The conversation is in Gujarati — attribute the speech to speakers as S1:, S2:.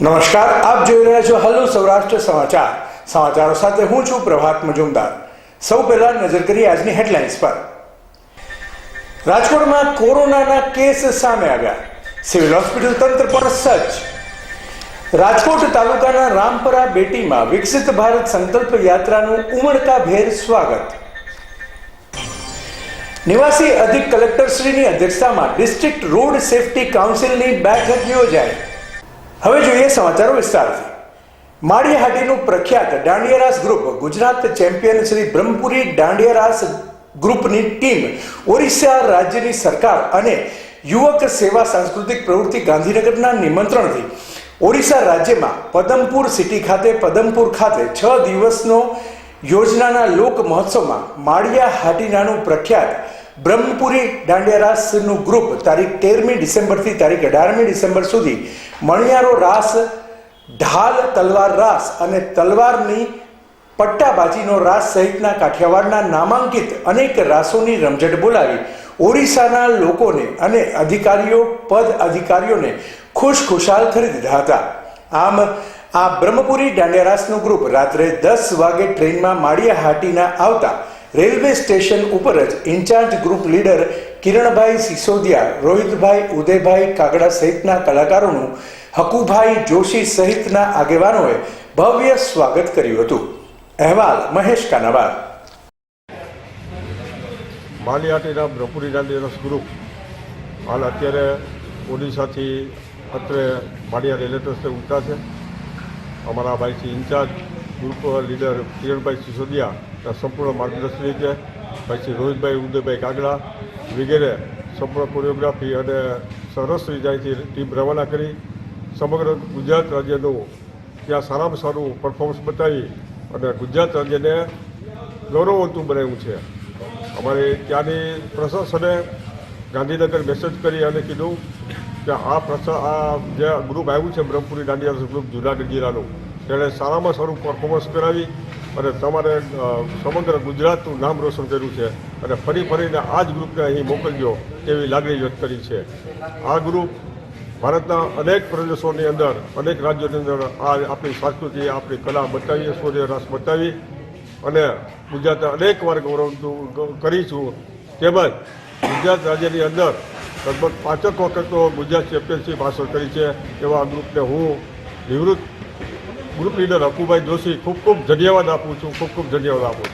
S1: નમસ્કાર, આપ જોઈ રહ્યા છો હલો સૌરાષ્ટ્ર સમાચાર. સમાચારો સાથે હું છું પ્રભાત મજુમદાર. સૌ પહેલા નજર કરીએ આજની હેડલાઇન્સ પર. રાજકોટમાં કોરોનાના કેસ સામે આવ્યા. સિવિલ હોસ્પિટલ તંત્ર પર સજ્જ. રાજકોટ તાલુકાના રામપરા બેટીમાં વિકસિત ભારત સંકલ્પ યાત્રાનું ઉમળકાભેર સ્વાગત. નિવાસી અધિક કલેક્ટરશ્રીની અધ્યક્ષતામાં ડિસ્ટ્રિક્ટ રોડ સેફટી કાઉન્સિલની બેઠક યોજાઈ. હવે જોઈએ સમાચારો વિસ્તારથી. માળીહાટીનું પ્રખ્યાત દાંડિયારાસ ગ્રુપ ગુજરાત ચેમ્પિયન શ્રી બ્રહ્મપુરી દાંડિયારાસ ગ્રુપની ટીમ ઓરિસ્સા રાજ્યની સરકાર અને યુવક સેવા સાંસ્કૃતિક પ્રવૃત્તિ ગાંધીનગરના નિમંત્રણથી ઓરિસ્સા રાજ્યમાં પદમપુર સિટી ખાતે પદમપુર ખાતે છ દિવસનો યોજનાના લોક મહોત્સવમાં માળિયા હાટીનાનું પ્રખ્યાત બ્રહ્મપુરી દાંડિયારાસનું ગ્રુપ તારીખ તેરમી ડિસેમ્બરથી તારીખ અઢારમી ડિસેમ્બર સુધી મણિયારો રાસ, ઢાલ, તલવાર રાસ અને તલવારની પટ્ટાબાજીનો રાસ સહિતના કાઠિયાવાડના નામાંકિત અનેક રાસોની રમઝટ બોલાવી. ઓરિસ્સાના લોકોને અને અધિકારીઓ, પદ અધિકારીઓને ખુશ ખુશાલ કરી દીધા હતા. આમ, આ બ્રહ્મપુરી દાંડિયારાસનું ગ્રુપ રાત્રે દસ વાગે ટ્રેનમાં માળિયા હાટીના આવતા રેલવે સ્ટેશન ઉપર જ in charge group leader Kiranbhai Sisodiya, રોહિતભાઈ ઉદયભાઈ કાગડા સહિતના કલાકારોનું હકુભાઈ જોશી સહિતના આગેવાનોએ ભવ્ય સ્વાગત કર્યું હતું. અહેવાલ મહેશ કાનાવાર
S2: માલિયાટીના બ્રહ્મપુરી દાંડીરસ ગ્રુપ. હાલ અત્યારે ઓડિશાથી અત્રે માળિયા રેલવે સ્ટેશન ઉતરા છે અમારા ભાઈથી in charge group leader Kiranbhai Sisodiya સંપૂર્ણ માર્ગદર્શન છે. પછી રોહિતભાઈ, ઉદયભાઈ કાગડા વગેરે સંપૂર્ણ કોરિયોગ્રાફી અને સરસ રીતેથી ટીમ રવાના કરી. સમગ્ર ગુજરાત રાજ્યનું ત્યાં સારામાં સારું પરફોર્મન્સ બતાવી અને ગુજરાત રાજ્યને ગૌરવવંતું બનાવ્યું છે. અમારે ત્યાંની પ્રશાસને ગાંધીનગર મેસેજ કરી અને કીધું કે આ પ્રશા, આ જે ગ્રુપ આવ્યું છે બ્રહ્મપુરી દાંડિયા ગ્રુપ જુનાગઢ જિલ્લાનું તેણે સારામાં સારું પરફોર્મન્સ કરાવી અને તમારે સમગ્ર ગુજરાતનું નામ રોશન કર્યું છે અને ફરી ફરીને આ જ ગ્રુપને અહીં મોકલજો તેવી લાગણી વ્યક્ત કરી છે. આ ગ્રુપ ભારતના અનેક પ્રદેશોની અંદર, અનેક રાજ્યોની અંદર આ આપણી સંસ્કૃતિ, આપણી કલા બતાવીએ સૂર્યરાસ બતાવી અને ગુજરાતના અનેક વાર ગૌરવ કરીશું તેમજ ગુજરાત રાજ્યની અંદર લગભગ પાંચક વખત તો ગુજરાત ચેમ્પિયનશિપ હાંસલ કરી છે એવા ગ્રુપને હું નિવૃત્ત ગ્રુપ લીડર હકુભાઈ જોશી ખૂબ ખૂબ ધન્યવાદ આપું છું ખૂબ ખૂબ ધન્યવાદ આપું છું.